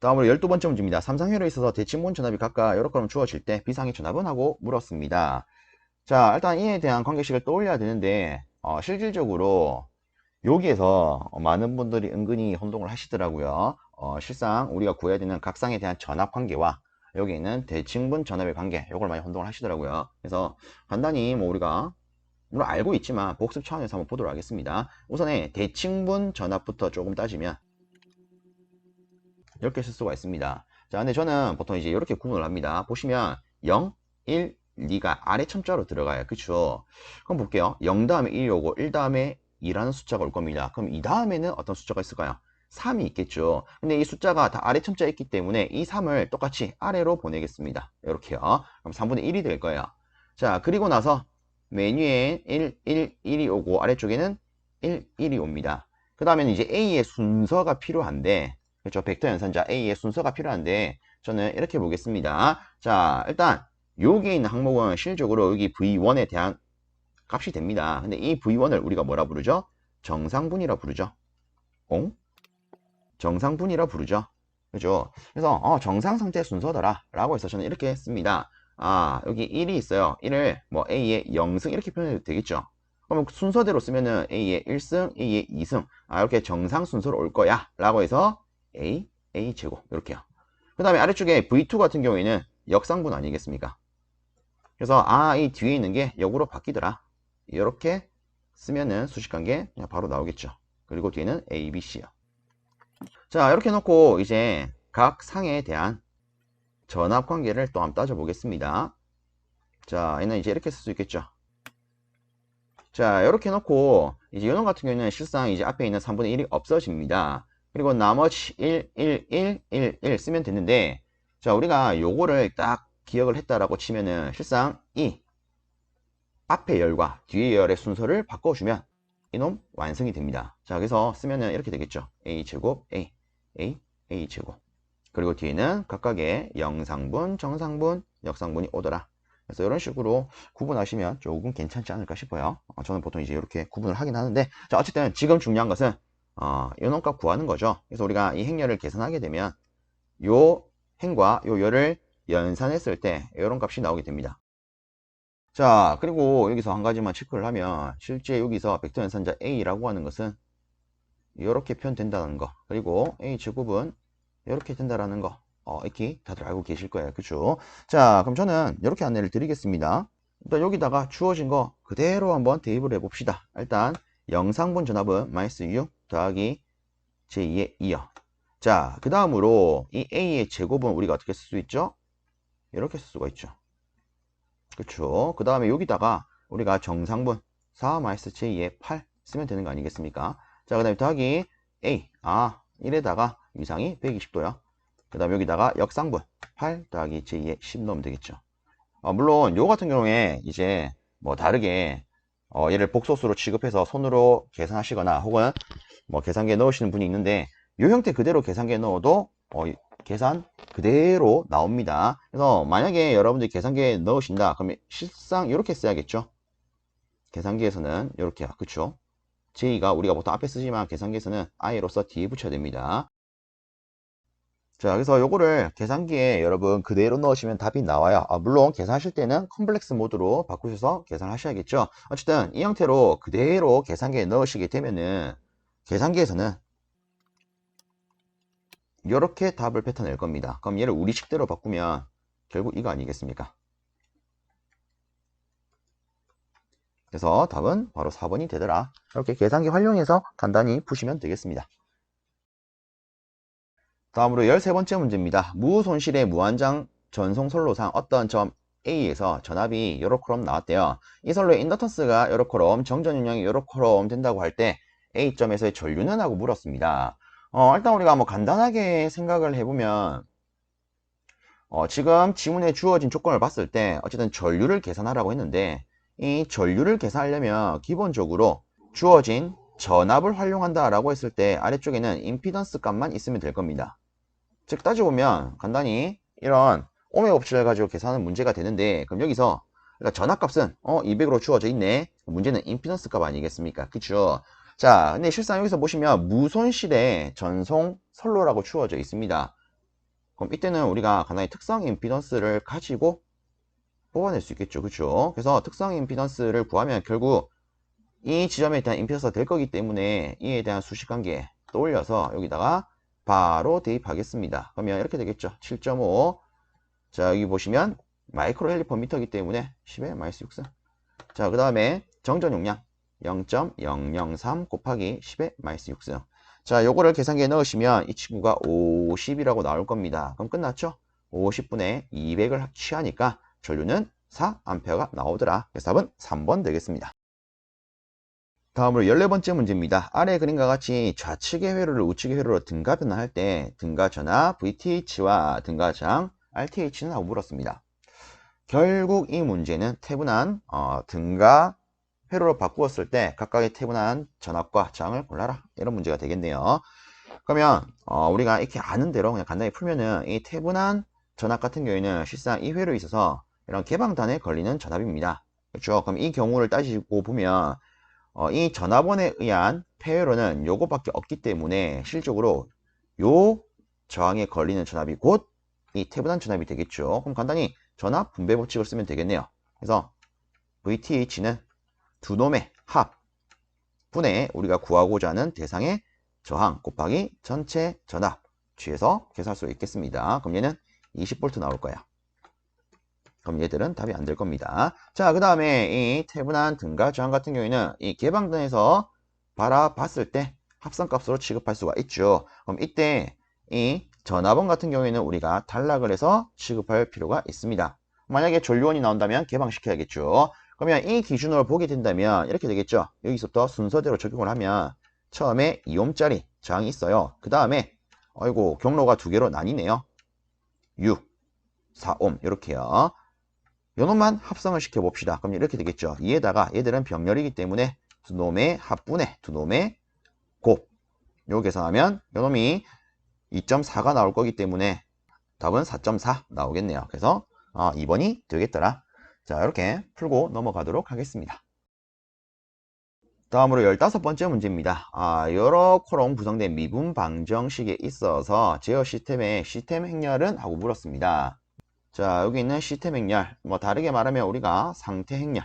다음으로 12번째 문제입니다. 삼상회로에 있어서 대칭분 전압이 각각 이렇게 주어질 때 비상의 전압은 하고 물었습니다. 자, 일단 이에 대한 관계식을 떠올려야 되는데 어, 실질적으로 여기에서 많은 분들이 은근히 혼동을 하시더라고요. 어, 실상 우리가 구해야 되는 각상에 대한 전압 관계와 여기 있는 대칭분 전압의 관계 이걸 많이 혼동을 하시더라고요. 그래서 간단히 뭐 우리가 물론 알고 있지만 복습 차원에서 한번 보도록 하겠습니다. 우선에 대칭분 전압부터 조금 따지면 이렇게 쓸 수가 있습니다. 자, 근데 저는 보통 이제 이렇게 구분을 합니다. 보시면 0, 1, 2가 아래 첨자로 들어가요. 그쵸? 그럼 볼게요. 0 다음에 1이 오고 1 다음에 2라는 숫자가 올 겁니다. 그럼 이 다음에는 어떤 숫자가 있을까요? 3이 있겠죠. 근데 이 숫자가 다 아래 첨자에 있기 때문에 이 3을 똑같이 아래로 보내겠습니다. 이렇게요. 그럼 3분의 1이 될 거예요. 자, 그리고 나서 메뉴에 1, 1, 1이 오고 아래쪽에는 1, 1이 옵니다. 그 다음에는 이제 A의 순서가 필요한데 그렇죠. 벡터 연산자 A의 순서가 필요한데 저는 이렇게 보겠습니다. 자, 일단 여기에 있는 항목은 실질적으로 여기 V1에 대한 값이 됩니다. 근데 이 V1을 우리가 뭐라 부르죠? 정상분이라 부르죠. 어? 정상분이라 부르죠. 그죠? 그래서 어, 정상 상태 순서더라 라고 해서 저는 이렇게 했습니다. 아, 여기 1이 있어요. 1을 뭐 A의 0승 이렇게 표현해도 되겠죠. 그러면 순서대로 쓰면은 A의 1승, A의 2승 아, 이렇게 정상 순서로 올 거야 라고 해서 A, A 제곱 이렇게요. 그 다음에 아래쪽에 V2 같은 경우에는 역상분 아니겠습니까? 그래서 아, 이 뒤에 있는 게 역으로 바뀌더라. 이렇게 쓰면은 수식관계 바로 나오겠죠. 그리고 뒤에는 A, B, C요. 자, 이렇게 놓고 이제 각 상에 대한 전압 관계를 또 한번 따져보겠습니다. 자, 얘는 이제 이렇게 쓸 수 있겠죠. 자, 이렇게 놓고 이제 요놈 같은 경우에는 실상 이제 앞에 있는 3분의 1이 없어집니다. 그리고 나머지 1, 1, 1, 1, 1 쓰면 되는데 자, 우리가 요거를 딱 기억을 했다라고 치면은 실상 이 앞에 열과 뒤에 열의 순서를 바꿔주면 이놈 완성이 됩니다. 자, 그래서 쓰면은 이렇게 되겠죠. a 제곱 a, a, a 제곱. 그리고 뒤에는 각각의 영상분, 정상분, 역상분이 오더라. 그래서 이런 식으로 구분하시면 조금 괜찮지 않을까 싶어요. 어, 저는 보통 이제 이렇게 구분을 하긴 하는데, 자, 어쨌든 지금 중요한 것은, 어, 요놈값 구하는 거죠. 그래서 우리가 이 행렬을 계산하게 되면, 요 행과 요 열을 연산했을 때, 이런 값이 나오게 됩니다. 자, 그리고 여기서 한 가지만 체크를 하면, 실제 여기서 벡터 연산자 A라고 하는 것은, 이렇게 표현된다는 거. 그리고 A 제곱은 이렇게 된다라는 거. 어, 이렇게 다들 알고 계실 거예요. 그죠? 자, 그럼 저는 이렇게 안내를 드리겠습니다. 일단 여기다가 주어진 거 그대로 한번 대입을 해봅시다. 일단 영상분 전압은 마이너스 6 더하기 제2의 2요. 자, 그 다음으로 이 A의 제곱은 우리가 어떻게 쓸 수 있죠? 이렇게 쓸 수가 있죠. 그쵸? 그 다음에 여기다가 우리가 정상분 4 마이너스 제2의 8 쓰면 되는 거 아니겠습니까? 자, 그 다음에 더하기 A. 아, 1에다가 위상이 120도요. 그 다음 여기다가 역상분 8 더하기 j2의 10 넣으면 되겠죠. 어, 물론 요 같은 경우에 이제 뭐 다르게 어, 얘를 복소수로 취급해서 손으로 계산하시거나 혹은 뭐 계산기에 넣으시는 분이 있는데 요 형태 그대로 계산기에 넣어도 어, 계산 그대로 나옵니다. 그래서 만약에 여러분들이 계산기에 넣으신다 그러면 실상 이렇게 써야겠죠. 계산기에서는 이렇게요. 그쵸? J가 우리가 보통 앞에 쓰지만 계산기에서는 I로서 뒤에 붙여야 됩니다. 자, 그래서 요거를 계산기에 여러분 그대로 넣으시면 답이 나와요. 아, 물론 계산하실 때는 컴플렉스 모드로 바꾸셔서 계산을 하셔야겠죠. 어쨌든 이 형태로 그대로 계산기에 넣으시게 되면은 계산기에서는 이렇게 답을 뱉어낼 겁니다. 그럼 얘를 우리식대로 바꾸면 결국 이거 아니겠습니까? 그래서 답은 바로 4번이 되더라. 이렇게 계산기 활용해서 간단히 푸시면 되겠습니다. 다음으로 13번째 문제입니다. 무손실의 무한장 전송 선로상 어떤 점 A에서 전압이 요렇게럼 나왔대요. 이 선로의 인덕턴스가 요렇게럼 정전 용량이 요렇게럼 된다고 할 때 A점에서의 전류는 하고 물었습니다. 어, 일단 우리가 뭐 간단하게 생각을 해보면 어, 지금 지문에 주어진 조건을 봤을 때 어쨌든 전류를 계산하라고 했는데 이 전류를 계산하려면 기본적으로 주어진 전압을 활용한다 라고 했을 때 아래쪽에는 임피던스 값만 있으면 될 겁니다. 즉 따져보면 간단히 이런 오메 법칙을 가지고 계산하는 문제가 되는데 그럼 여기서 그러니까 전압값은 어 200으로 주어져 있네 문제는 임피던스 값 아니겠습니까 그쵸 자 근데 실상 여기서 보시면 무손실의 전송 선로라고 주어져 있습니다 그럼 이때는 우리가 간단히 특성 임피던스를 가지고 뽑아낼 수 있겠죠. 그렇죠? 그래서 특성 임피던스를 구하면 결국 이 지점에 대한 임피던스가 될 거기 때문에 이에 대한 수식 관계 떠올려서 여기다가 바로 대입하겠습니다. 그러면 이렇게 되겠죠. 7.5. 자, 여기 보시면 마이크로 헬리퍼 미터이기 때문에 10에 마이너스 6승. 자, 그 다음에 정전 용량 0.003 곱하기 10에 마이너스 6승. 자, 요거를 계산기에 넣으시면 이 친구가 50이라고 나올 겁니다. 그럼 끝났죠? 50분의 200을 취하니까 전류는 4A가 나오더라. 그래서 답은 3번 되겠습니다. 다음으로 14번째 문제입니다. 아래 그림과 같이 좌측의 회로를 우측의 회로로 등가 변환할 때 등가 전압 VTH와 등가 저항 RTH는 하고 물었습니다. 결국 이 문제는 태분한 어, 등가 회로로 바꾸었을 때 각각의 태분한 전압과 저항을 골라라 이런 문제가 되겠네요. 그러면 어, 우리가 이렇게 아는 대로 그냥 간단히 풀면은 이 태분한 전압 같은 경우에는 실상 이 회로에 있어서 이런 개방단에 걸리는 전압입니다. 그렇죠? 그럼 이 경우를 따지고 보면 어, 이 전압원에 의한 폐회로는 요거밖에 없기 때문에 실적으로 요 저항에 걸리는 전압이 곧 이 태분한 전압이 되겠죠. 그럼 간단히 전압 분배 법칙을 쓰면 되겠네요. 그래서 VTH는 두 놈의 합 분의 우리가 구하고자 하는 대상의 저항 곱하기 전체 전압 취해서 계산할 수 있겠습니다. 그럼 얘는 20V 나올 거야. 그럼 얘들은 답이 안 될 겁니다. 자, 그 다음에 이 태분한 등가 저항 같은 경우에는 이 개방등에서 바라봤을 때 합성값으로 취급할 수가 있죠. 그럼 이때 이 전압원 같은 경우에는 우리가 단락을 해서 취급할 필요가 있습니다. 만약에 전류원이 나온다면 개방시켜야겠죠. 그러면 이 기준으로 보게 된다면 이렇게 되겠죠. 여기서부터 순서대로 적용을 하면 처음에 2옴짜리 저항이 있어요. 그 다음에 아이고 경로가 두 개로 나뉘네요. 6, 4옴 이렇게요. 요놈만 합성을 시켜 봅시다. 그럼 이렇게 되겠죠. 이에다가 얘들은 병렬이기 때문에 두 놈의 합분의 두 놈의 곱. 요 계산하면 요놈이 2.4가 나올 거기 때문에 답은 4.4 나오겠네요. 그래서 어, 2번이 되겠더라. 자, 이렇게 풀고 넘어가도록 하겠습니다. 다음으로 15번째 문제입니다. 아, 여러 코럼 구성된 미분 방정식에 있어서 제어 시스템의 시스템 행렬은 하고 물었습니다. 자, 여기 있는 시스템 행렬, 뭐 다르게 말하면 우리가 상태 행렬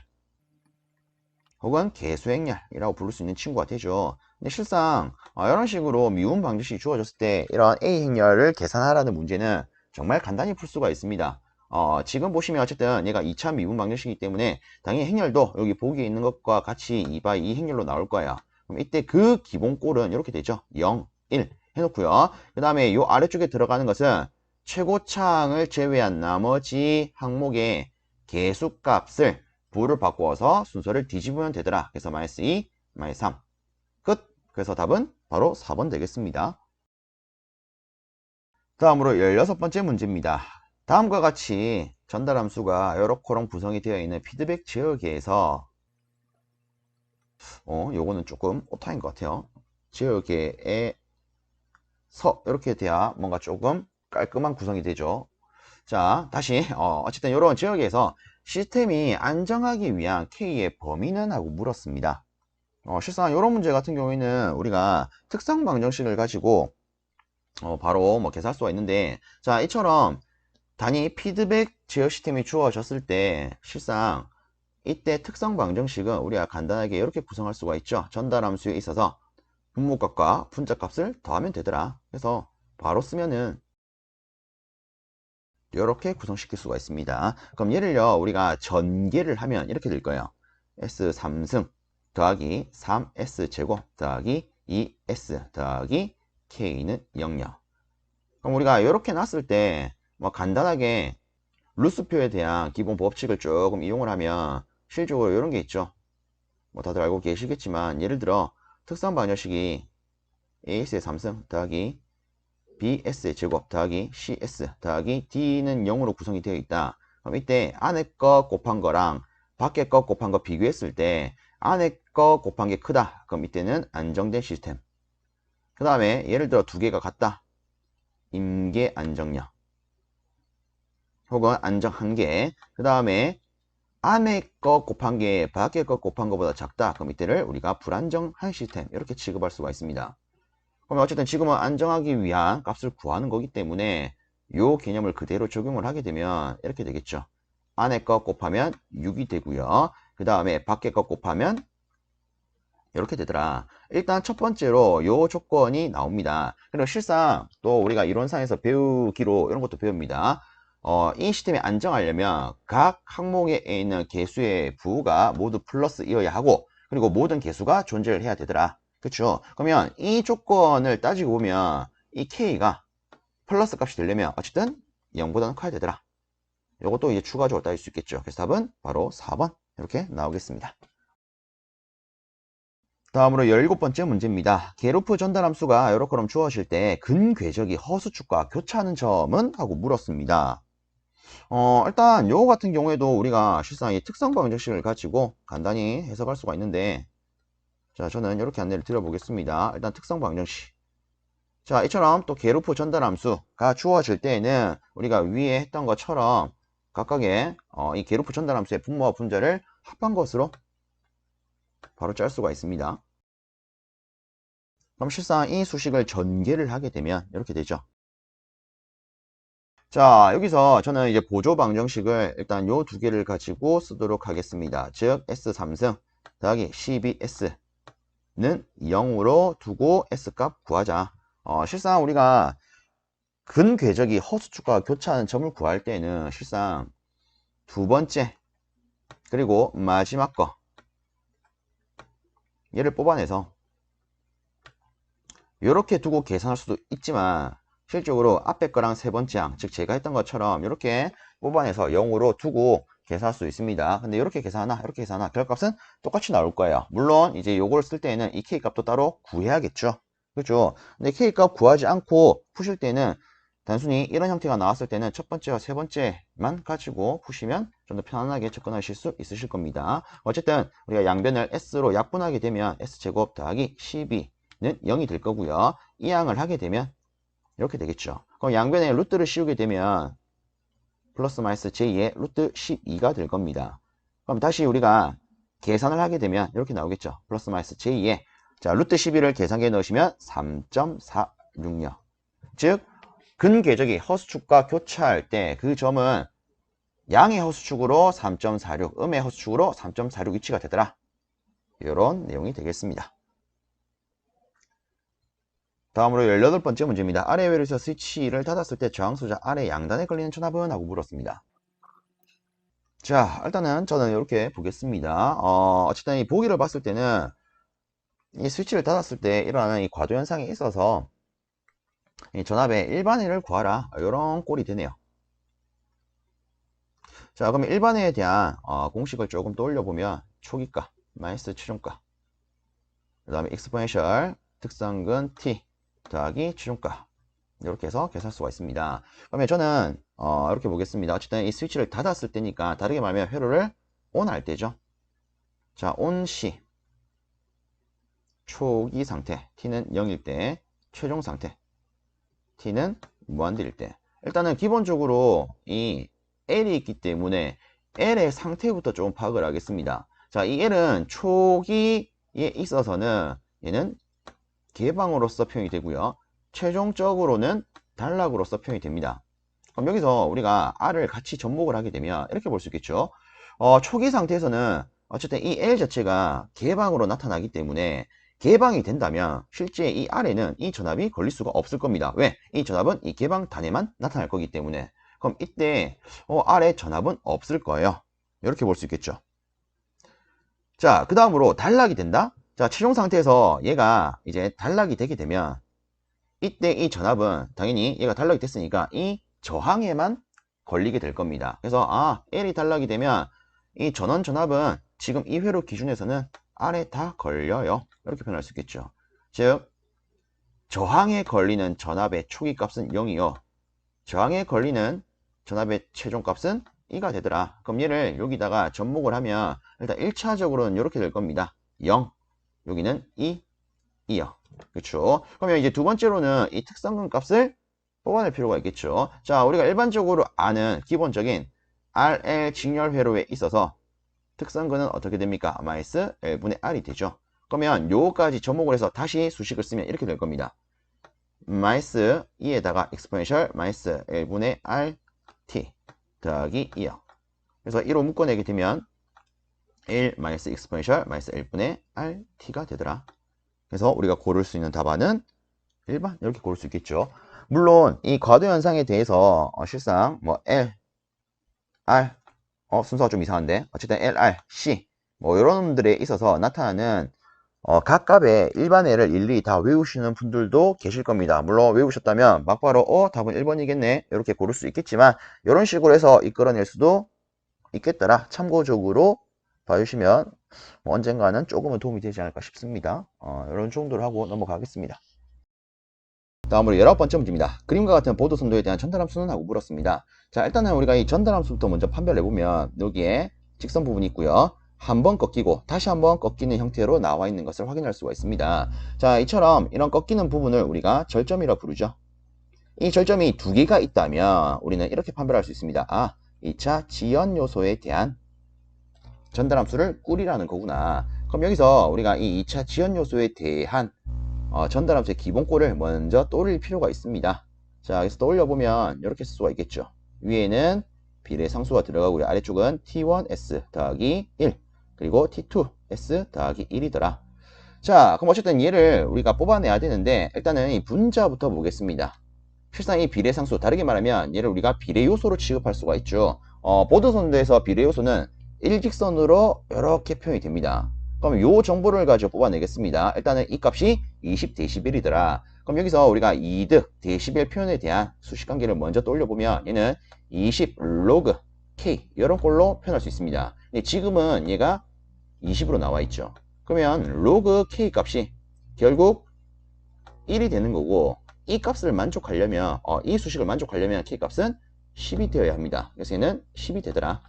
혹은 개수 행렬이라고 부를 수 있는 친구가 되죠. 근데 실상 어, 이런 식으로 미분 방정식이 주어졌을 때 이런 A 행렬을 계산하라는 문제는 정말 간단히 풀 수가 있습니다. 어, 지금 보시면 어쨌든 얘가 2차 미분 방정식이기 때문에 당연히 행렬도 여기 보기에 있는 것과 같이 2바 2 행렬로 나올 거예요. 그럼 이때 그 기본 꼴은 이렇게 되죠. 0, 1 해놓고요. 그 다음에 이 아래쪽에 들어가는 것은 최고차항을 제외한 나머지 항목의 개수값을 부를 바꾸어서 순서를 뒤집으면 되더라. 그래서 마이너스 2, 마이너스 3. 끝. 그래서 답은 바로 4번 되겠습니다. 다음으로 16번째 문제입니다. 다음과 같이 전달함수가 여러 코럼 구성이 되어 있는 피드백 제어계에서 어, 요거는 조금 오타인 것 같아요. 제어계에 서 이렇게 돼야 뭔가 조금 깔끔한 구성이 되죠. 자, 다시 어, 어쨌든 이런 지역에서 시스템이 안정하기 위한 K의 범위는 하고 물었습니다. 어, 실상 이런 문제 같은 경우에는 우리가 특성 방정식을 가지고 어, 바로 뭐 계산할 수가 있는데 자 이처럼 단위 피드백 제어 시스템이 주어졌을 때 실상 이때 특성 방정식은 우리가 간단하게 이렇게 구성할 수가 있죠. 전달함수에 있어서 분모값과 분자값을 더하면 되더라. 그래서 바로 쓰면은 이렇게 구성시킬 수가 있습니다. 그럼 예를요 우리가 전개를 하면 이렇게 될 거예요. S 3승 더하기 3S 제곱 더하기 2S 더하기 K는 0요. 그럼 우리가 이렇게 놨을 때 뭐 간단하게 루스표에 대한 기본 법칙을 조금 이용을 하면 실적으로 이런 게 있죠. 뭐 다들 알고 계시겠지만 예를 들어 특성 방정식이 AS의 3승 더하기 BS의 제곱 더하기 CS 더하기 D는 0으로 구성이 되어 있다. 그럼 이때 안에 거 곱한 거랑 밖에 거 곱한 거 비교했을 때 안에 거 곱한 게 크다. 그럼 이때는 안정된 시스템. 그 다음에 예를 들어 두 개가 같다. 임계 안정력. 혹은 안정 한계. 그 다음에 안에 거 곱한 게 밖에 거 곱한 거보다 작다. 그럼 이때를 우리가 불안정한 시스템 이렇게 취급할 수가 있습니다. 그러면 어쨌든 지금은 안정하기 위한 값을 구하는 거기 때문에 요 개념을 그대로 적용을 하게 되면 이렇게 되겠죠. 안에 거 곱하면 6이 되고요. 그 다음에 밖에 거 곱하면 이렇게 되더라. 일단 첫 번째로 요 조건이 나옵니다. 그리고 실상 또 우리가 이론상에서 배우기로 이런 것도 배웁니다. 어, 이 시스템이 안정하려면 각 항목에 있는 개수의 부가 모두 플러스 이어야 하고 그리고 모든 개수가 존재를 해야 되더라. 그렇죠? 그러면 이 조건을 따지고 보면 이 k가 플러스 값이 되려면 어쨌든 0보다는 커야 되더라. 이것도 이제 추가적으로 따질 수 있겠죠. 그래서 답은 바로 4번 이렇게 나오겠습니다. 다음으로 17번째 문제입니다. 게로프 전달함수가 이렇게럼 주어질 때 근궤적이 허수축과 교차하는 점은? 하고 물었습니다. 어, 일단 요거 같은 경우에도 우리가 실상 이 특성 방정식을 가지고 간단히 해석할 수가 있는데 자 저는 이렇게 안내를 드려보겠습니다. 일단 특성 방정식 자 이처럼 또 게루프 전달함수가 주어질 때에는 우리가 위에 했던 것처럼 각각의 어, 이 게루프 전달함수의 분모와 분자를 합한 것으로 바로 짤 수가 있습니다. 그럼 실상 이 수식을 전개를 하게 되면 이렇게 되죠. 자 여기서 저는 이제 보조 방정식을 일단 요 두 개를 가지고 쓰도록 하겠습니다. 즉 S3승 더하기 12S 는 0으로 두고 S값 구하자. 어, 실상 우리가 근궤적이 허수축과 교차하는 점을 구할 때는 실상 두 번째 그리고 마지막 거 얘를 뽑아내서 이렇게 두고 계산할 수도 있지만 실적으로 앞에 거랑 세 번째 항, 즉 제가 했던 것처럼 이렇게 뽑아내서 0으로 두고 계산할 수 있습니다. 근데 이렇게 계산하나 이렇게 계산하나 결값은 똑같이 나올 거예요. 물론 이제 요걸 쓸 때는 이 K값도 따로 구해야겠죠. 그렇죠? 근데 K값 구하지 않고 푸실 때는 단순히 이런 형태가 나왔을 때는 첫 번째와 세 번째만 가지고 푸시면 좀 더 편안하게 접근하실 수 있으실 겁니다. 어쨌든 우리가 양변을 S로 약분하게 되면 S제곱 더하기 12는 0이 될 거고요. 이 항을 하게 되면 이렇게 되겠죠. 그럼 양변에 루트를 씌우게 되면 플러스 마이너스 j2의 루트 12가 될 겁니다. 그럼 다시 우리가 계산을 하게 되면 이렇게 나오겠죠. 플러스 마이너스 j2의 자 루트 12를 계산기에 넣으시면 3.466. 즉 근궤적이 허수축과 교차할 때 그 점은 양의 허수축으로 3.46, 음의 허수축으로 3.46 위치가 되더라. 이런 내용이 되겠습니다. 다음으로 18번째 문제입니다. 아래 외로에서 스위치를 닫았을 때 저항소자 아래 양단에 걸리는 전압은? 하고 물었습니다. 자, 일단은 저는 이렇게 보겠습니다. 어, 어쨌든 이 보기를 봤을 때는 이 스위치를 닫았을 때 일어나는 이 과도 현상이 있어서 이 전압의 일반회를 구하라. 이런 꼴이 되네요. 자, 그러면 일반회에 대한 어, 공식을 조금 떠올려 보면 초기가, 마이너스 최종가, 그 다음에 익스포넨셜, 특성근 t, 더하기 최종가 이렇게 해서 계산할 수가 있습니다. 그러면 저는 어, 이렇게 보겠습니다. 어쨌든 이 스위치를 닫았을 때니까 다르게 말하면 회로를 ON 할 때죠. 자, ON 시 초기 상태 T는 0일 때 최종 상태 T는 무한대일 때 일단은 기본적으로 이 L이 있기 때문에 L의 상태부터 조금 파악을 하겠습니다. 자, 이 L은 초기에 있어서는 얘는 개방으로서 표현이 되고요. 최종적으로는 단락으로서 표현이 됩니다. 그럼 여기서 우리가 R을 같이 접목을 하게 되면 이렇게 볼 수 있겠죠. 어, 초기 상태에서는 어쨌든 이 L 자체가 개방으로 나타나기 때문에 개방이 된다면 실제 이 R에는 이 전압이 걸릴 수가 없을 겁니다. 왜? 이 전압은 이 개방 단에만 나타날 거기 때문에 그럼 이때 어, R의 전압은 없을 거예요. 이렇게 볼 수 있겠죠. 자, 그 다음으로 단락이 된다? 자, 최종 상태에서 얘가 이제 단락이 되게 되면 이때 이 전압은 당연히 얘가 단락이 됐으니까 이 저항에만 걸리게 될 겁니다. 그래서 아, L이 단락이 되면 이 전원 전압은 지금 이 회로 기준에서는 R에 다 걸려요. 이렇게 표현할 수 있겠죠. 즉, 저항에 걸리는 전압의 초기 값은 0이요. 저항에 걸리는 전압의 최종 값은 2가 되더라. 그럼 얘를 여기다가 접목을 하면 일단 1차적으로는 이렇게 될 겁니다. 0. 여기는 2, 2요. 그렇죠? 그러면 이제 두 번째로는 이 특성근 값을 뽑아낼 필요가 있겠죠. 자, 우리가 일반적으로 아는 기본적인 RL 직렬 회로에 있어서 특성근은 어떻게 됩니까? 마이너스 L분의 R이 되죠. 그러면 요까지 접목을 해서 다시 수식을 쓰면 이렇게 될 겁니다. 마이너스 2에다가 exponential 마이너스 1분의 rt 더하기 2요. 그래서 1로 묶어내게 되면 1 마이너스 exponential 마이너스 1분의 rt가 되더라. 그래서 우리가 고를 수 있는 답안은 1번 이렇게 고를 수 있겠죠. 물론 이 과도 현상에 대해서 어, 실상 뭐 L, R 어, 순서가 좀 이상한데 어쨌든 L, R, C 뭐 이런 놈들에 있어서 나타나는 어, 각 값의 일반애를 일일이 다 외우시는 분들도 계실 겁니다. 물론 외우셨다면 막바로 어 답은 1번이겠네 이렇게 고를 수 있겠지만 이런 식으로 해서 이끌어낼 수도 있겠더라. 참고적으로 봐주시면 뭐 언젠가는 조금은 도움이 되지 않을까 싶습니다. 어, 이런 정도로 하고 넘어가겠습니다. 다음으로 열아홉 번째 문제입니다. 그림과 같은 보도 선도에 대한 전달함수는 하고 물었습니다. 자, 일단은 우리가 이 전달함수부터 먼저 판별해 보면 여기에 직선 부분이 있고요. 한번 꺾이고 다시 한번 꺾이는 형태로 나와 있는 것을 확인할 수가 있습니다. 자, 이처럼 이런 꺾이는 부분을 우리가 절점이라 부르죠. 이 절점이 두 개가 있다면 우리는 이렇게 판별할 수 있습니다. 아, 2차 지연 요소에 대한 전달함수를 꿀이라는 거구나. 그럼 여기서 우리가 이 2차 지연 요소에 대한 어, 전달함수의 기본꼴을 먼저 떠올릴 필요가 있습니다. 자, 여기서 떠올려 보면 이렇게 쓸 수가 있겠죠. 위에는 비례 상수가 들어가고 아래쪽은 t1s 더하기 1 그리고 t2s 더하기 1이더라. 자, 그럼 어쨌든 얘를 우리가 뽑아내야 되는데 일단은 이 분자부터 보겠습니다. 실상 이 비례 상수 다르게 말하면 얘를 우리가 비례 요소로 취급할 수가 있죠. 어, 보드선도에서 비례 요소는 일직선으로 이렇게 표현이 됩니다. 그럼 요 정보를 가지고 뽑아내겠습니다. 일단은 이 값이 20dB이더라. 그럼 여기서 우리가 2드 데시벨 표현에 대한 수식 관계를 먼저 떠올려보면 얘는 20 로그 K 이런 꼴로 표현할 수 있습니다. 근데 지금은 얘가 20으로 나와 있죠. 그러면 로그 K 값이 결국 1이 되는 거고 이 값을 만족하려면 어, 이 수식을 만족하려면 K 값은 10이 되어야 합니다. 그래서 얘는 10이 되더라.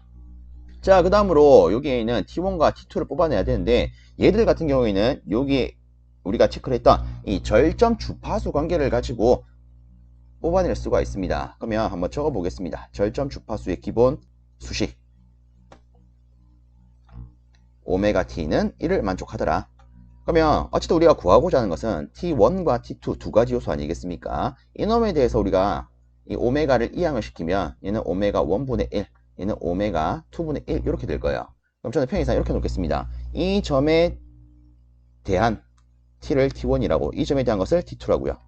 자, 그 다음으로 여기에는 T1과 T2를 뽑아내야 되는데 얘들 같은 경우에는 여기 우리가 체크를 했던 이 절점 주파수 관계를 가지고 뽑아낼 수가 있습니다. 그러면 한번 적어 보겠습니다. 절점 주파수의 기본 수식 오메가 t는 1을 만족하더라. 그러면 어쨌든 우리가 구하고자 하는 것은 t1과 t2 두 가지 요소 아니겠습니까? 이놈에 대해서 우리가 이 오메가를 이항을 시키면 얘는 오메가 1분의 1, 얘는 오메가 2분의 1 이렇게 될 거예요. 그럼 저는 편의상 이렇게 놓겠습니다. 이 점에 대한 t를 t1이라고 이 점에 대한 것을 t2라고요.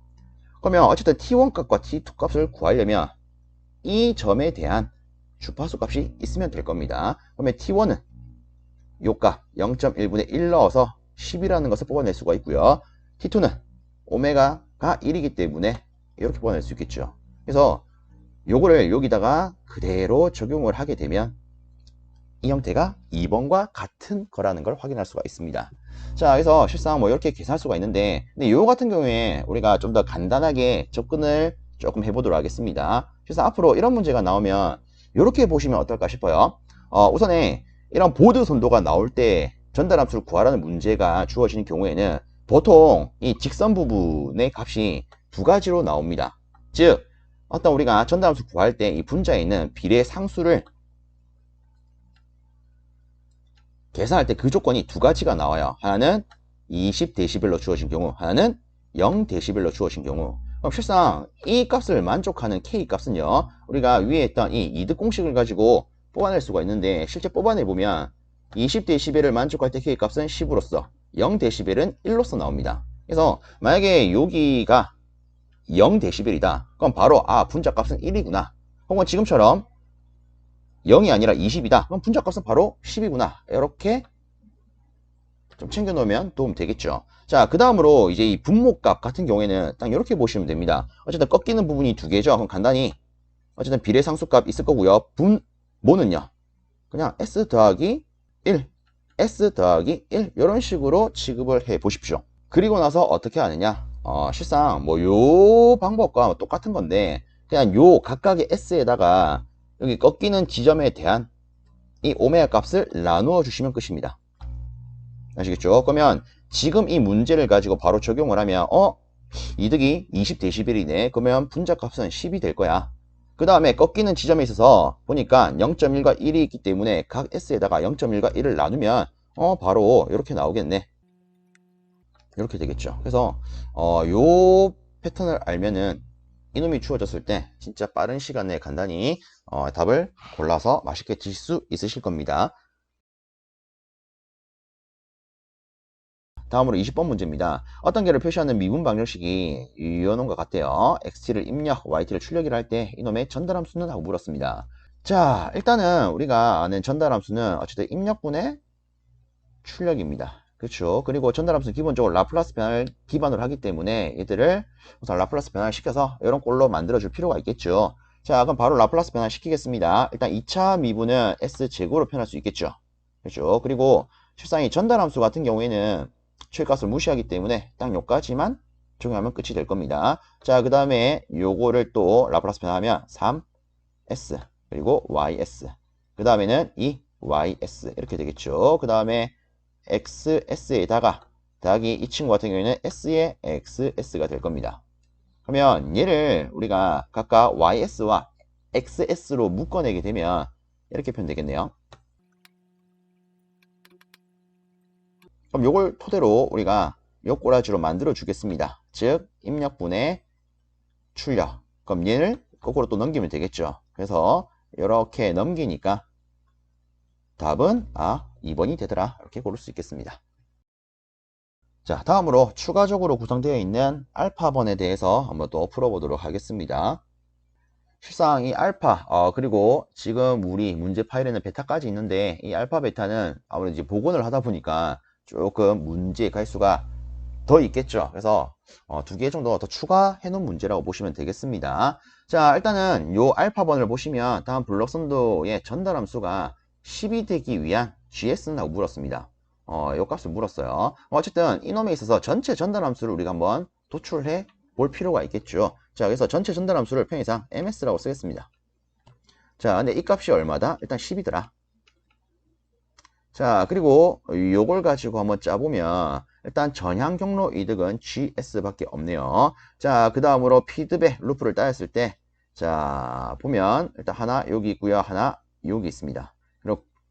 그러면 어쨌든 t1 값과 t2 값을 구하려면 이 점에 대한 주파수 값이 있으면 될 겁니다. 그러면 t1은 요값 0.1분의 1 넣어서 10이라는 것을 뽑아낼 수가 있고요. t2는 오메가가 1이기 때문에 이렇게 뽑아낼 수 있겠죠. 그래서 요거를 여기다가 그대로 적용을 하게 되면 이 형태가 2번과 같은 거라는 걸 확인할 수가 있습니다. 자, 그래서 실상 뭐 이렇게 계산할 수가 있는데, 근데 요 같은 경우에 우리가 좀 더 간단하게 접근을 조금 해보도록 하겠습니다. 그래서 앞으로 이런 문제가 나오면 이렇게 보시면 어떨까 싶어요. 어, 우선에 이런 보드 선도가 나올 때 전달함수를 구하라는 문제가 주어지는 경우에는 보통 이 직선 부분의 값이 두 가지로 나옵니다. 즉, 어떤 우리가 전달함수 구할 때 이 분자에 있는 비례 상수를 계산할 때 그 조건이 두 가지가 나와요. 하나는 20dB로 주어진 경우, 하나는 0dB로 주어진 경우. 그럼 실상 이 값을 만족하는 K 값은요. 우리가 위에 했던 이 이득 공식을 가지고 뽑아낼 수가 있는데 실제 뽑아내 보면 20dB를 만족할 때 K 값은 10으로서 0dB는 1로서 나옵니다. 그래서 만약에 여기가 0dB이다. 그럼 바로 아 분자 값은 1이구나. 혹은 지금처럼 0이 아니라 20이다. 그럼 분자 값은 바로 10이구나. 이렇게 좀 챙겨 놓으면 도움 되겠죠. 자, 그 다음으로 이제 이 분모값 같은 경우에는 딱 이렇게 보시면 됩니다. 어쨌든 꺾이는 부분이 두 개죠. 그럼 간단히 어쨌든 비례상수값 있을 거고요. 분모는요. 그냥 S 더하기 1, S 더하기 1 이런 식으로 취급을 해 보십시오. 그리고 나서 어떻게 하느냐? 어, 실상 뭐 요 방법과 똑같은 건데 그냥 요 각각의 S에다가 여기 꺾이는 지점에 대한 이 오메가 값을 나누어 주시면 끝입니다. 아시겠죠? 그러면 지금 이 문제를 가지고 바로 적용을 하면 어? 이득이 20dB이네. 그러면 분자 값은 10이 될 거야. 그 다음에 꺾이는 지점에 있어서 보니까 0.1과 1이 있기 때문에 각 S에다가 0.1과 1을 나누면 어 바로 이렇게 나오겠네. 이렇게 되겠죠. 그래서 어, 요 패턴을 알면은 이놈이 주어졌을 때 진짜 빠른 시간 내에 간단히 어, 답을 골라서 맛있게 드실 수 있으실 겁니다. 다음으로 20번 문제입니다. 어떤 개를 표시하는 미분 방정식이 것 같아요. xt를 입력, yt를 출력이라 할 때 이놈의 전달함수는 하고 물었습니다. 자, 일단은 우리가 아는 전달함수는 어쨌든 입력분의 출력입니다. 그렇죠. 그리고 전달함수는 기본적으로 라플라스 변화를 기반으로 하기 때문에 얘들을 우선 라플라스 변화를 시켜서 이런 꼴로 만들어줄 필요가 있겠죠. 자, 그럼 바로 라플라스 변화 시키겠습니다. 일단 2차 미분은 s제곱으로 표현할 수 있겠죠. 그렇죠. 그리고 실상 이 전달함수 같은 경우에는 출값을 무시하기 때문에 딱 요까지만 적용하면 끝이 될 겁니다. 자, 그 다음에 요거를 또 라플라스 변화하면 3s 그리고 ys 그 다음에는 이 ys 이렇게 되겠죠. 그 다음에 xs에다가 더하기 이 친구 같은 경우에는 s의 xs가 될 겁니다. 그러면 얘를 우리가 각각 ys와 xs로 묶어내게 되면 이렇게 표현되겠네요. 그럼 요걸 토대로 우리가 요 꼬라지로 만들어 주겠습니다. 즉 입력분의 출력. 그럼 얘를 거꾸로 또 넘기면 되겠죠. 그래서 이렇게 넘기니까 답은 아 2번이 되더라 이렇게 고를 수 있겠습니다. 자 다음으로 추가적으로 구성되어 있는 알파번에 대해서 한번 또 풀어보도록 하겠습니다. 실상 이 알파 어, 그리고 지금 우리 문제 파일에는 베타까지 있는데 이 알파 베타는 아무래도 이제 복원을 하다 보니까 조금 문제 갈수가 더 있겠죠. 그래서 어, 두 개 정도 더 추가해 놓은 문제라고 보시면 되겠습니다. 자 일단은 요 알파번을 보시면 다음 블록 선도의 전달함수가 10이 되기 위한 GS는 하고 물었습니다. 어, 요 값을 물었어요. 어쨌든 이놈에 있어서 전체 전달함수를 우리가 한번 도출해 볼 필요가 있겠죠. 자, 그래서 전체 전달함수를 편의상 MS라고 쓰겠습니다. 자, 근데 이 값이 얼마다? 일단 10이더라. 자, 그리고 요걸 가지고 한번 짜보면 일단 전향 경로 이득은 GS밖에 없네요. 자, 그 다음으로 피드백 루프를 따였을 때 자, 보면 일단 하나 여기 있고요. 하나 여기 있습니다.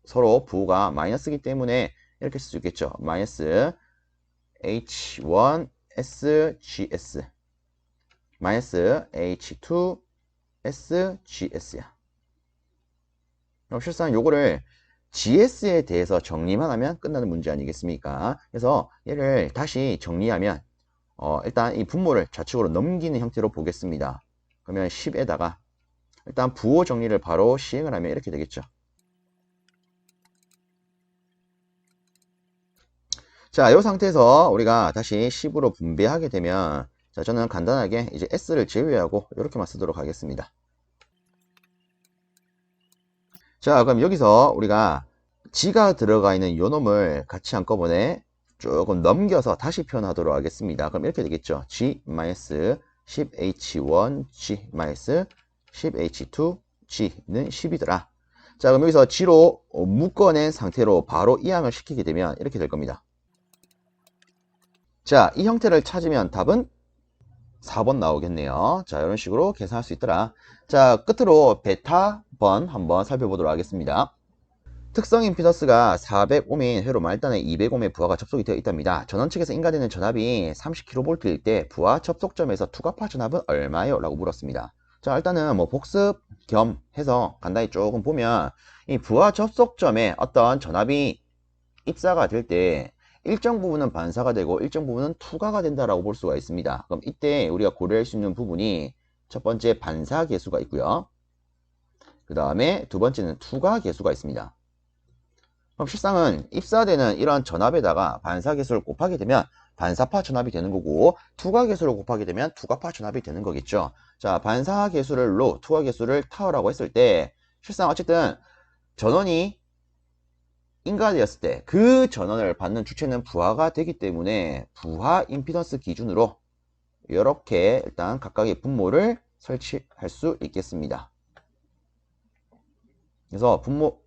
서로 부호가 마이너스이기 때문에 이렇게 쓸 수 있겠죠. 마이너스 H1SGS 마이너스 H2SGS야. 그럼 실상 요거를 GS에 대해서 정리만 하면 끝나는 문제 아니겠습니까? 그래서 얘를 다시 정리하면 어, 일단 이 분모를 좌측으로 넘기는 형태로 보겠습니다. 그러면 10에다가 일단 부호 정리를 바로 시행을 하면 이렇게 되겠죠. 자, 이 상태에서 우리가 다시 10으로 분배하게 되면 자, 저는 간단하게 이제 S를 제외하고 이렇게만 쓰도록 하겠습니다. 자, 그럼 여기서 우리가 G가 들어가 있는 요 놈을 같이 한꺼번에 조금 넘겨서 다시 표현하도록 하겠습니다. 그럼 이렇게 되겠죠. G-10H1G 10H2G는 10이더라. 자, 그럼 여기서 G로 묶어낸 상태로 바로 이항을 시키게 되면 이렇게 될 겁니다. 자, 이 형태를 찾으면 답은 4번 나오겠네요. 자, 이런 식으로 계산할 수 있더라. 자, 끝으로 베타 번 한번 살펴보도록 하겠습니다. 특성 임피던스가 400옴인 회로 말단에 200옴의 부하가 접속이 되어 있답니다. 전원 측에서 인가되는 전압이 30kV일 때 부하 접속점에서 투과파 전압은 얼마요? 라고 물었습니다. 자 일단은 뭐 복습 겸 해서 간단히 조금 보면 이 부하 접속점에 어떤 전압이 입사가 될 때 일정 부분은 반사가 되고 일정 부분은 투과가 된다라고 볼 수가 있습니다. 그럼 이때 우리가 고려할 수 있는 부분이 첫 번째 반사 계수가 있고요. 그 다음에 두 번째는 투과 계수가 있습니다. 그럼 실상은 입사되는 이러한 전압에다가 반사 계수를 곱하게 되면 반사파 전압이 되는 거고 투과 계수를 곱하게 되면 투과파 전압이 되는 거겠죠. 자, 반사 계수를 로, 투과 계수를 타워라고 했을 때 실상 어쨌든 전원이 인가 되었을 때 그 전원을 받는 주체는 부하가 되기 때문에 부하 임피던스 기준으로 이렇게 일단 각각의 분모를 설치할 수 있겠습니다. 그래서 분모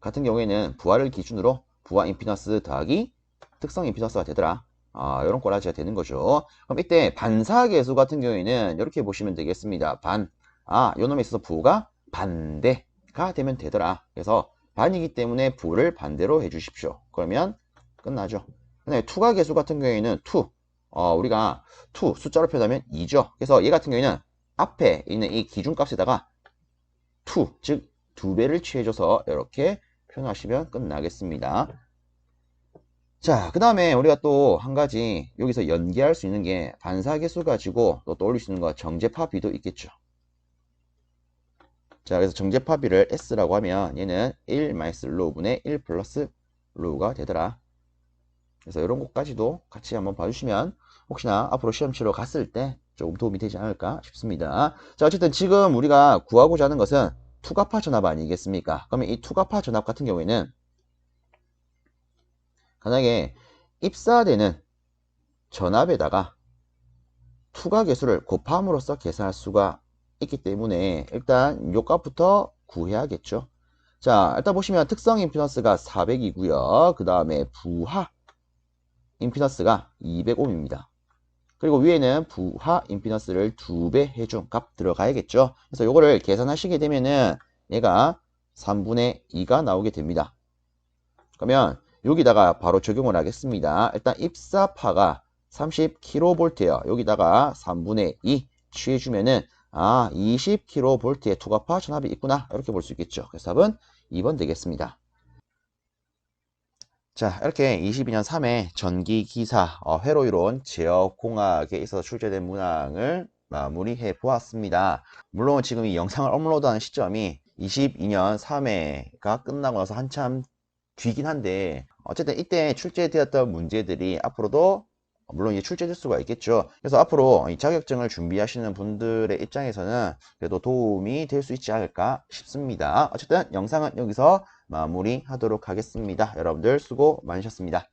같은 경우에는 부하를 기준으로 부하 임피던스 더하기 특성 임피던스가 되더라. 아, 이런 꼬라지가 되는 거죠. 그럼 이때 반사계수 같은 경우에는 이렇게 보시면 되겠습니다. 반. 아, 요 놈에 있어서 부가 반대가 되면 되더라. 그래서 반이기 때문에 부를 반대로 해주십시오. 그러면 끝나죠. 근데 투가 계수 같은 경우에는 투. 어, 우리가 2 숫자로 표현하면 2죠. 그래서 얘 같은 경우에는 앞에 있는 이 기준값에다가 2, 즉, 두 배를 취해줘서 이렇게 표현하시면 끝나겠습니다. 자, 그 다음에 우리가 또 한 가지 여기서 연계할 수 있는 게 반사계수 가지고 또 떠올릴 수 있는 거 정제파 비도 있겠죠. 자, 그래서 정제파비를 S라고 하면 얘는 1 마이너스 로우분의 1 플러스 로우가 되더라. 그래서 이런 것까지도 같이 한번 봐주시면 혹시나 앞으로 시험 치러 갔을 때 조금 도움이 되지 않을까 싶습니다. 자, 어쨌든 지금 우리가 구하고자 하는 것은 투가파 전압 아니겠습니까? 그러면 이 투가파 전압 같은 경우에는 만약에 입사되는 전압에다가 투가 개수를 곱함으로써 계산할 수가 있기 때문에 일단 요 값부터 구해야겠죠. 자, 일단 보시면 특성 임피던스가 400이고요. 그 다음에 부하 임피던스가 200옴입니다. 그리고 위에는 부하 임피던스를 2배 해준 값 들어가야겠죠. 그래서 요거를 계산하시게 되면은 얘가 3분의 2가 나오게 됩니다. 그러면 여기다가 바로 적용을 하겠습니다. 일단 입사파가 30kV예요. 여기다가 3분의 2 취해주면은 아 20kV의 투과파 전압이 있구나 이렇게 볼 수 있겠죠. 그래서 답은 2번 되겠습니다. 자 이렇게 22년 3회 전기기사 어, 회로이론 제어공학에 있어서 출제된 문항을 마무리해 보았습니다. 물론 지금 이 영상을 업로드하는 시점이 22년 3회가 끝나고 나서 한참 뒤긴 한데 어쨌든 이때 출제되었던 문제들이 앞으로도 물론 이제 출제될 수가 있겠죠. 그래서 앞으로 이 자격증을 준비하시는 분들의 입장에서는 그래도 도움이 될 수 있지 않을까 싶습니다. 어쨌든 영상은 여기서 마무리하도록 하겠습니다. 여러분들 수고 많으셨습니다.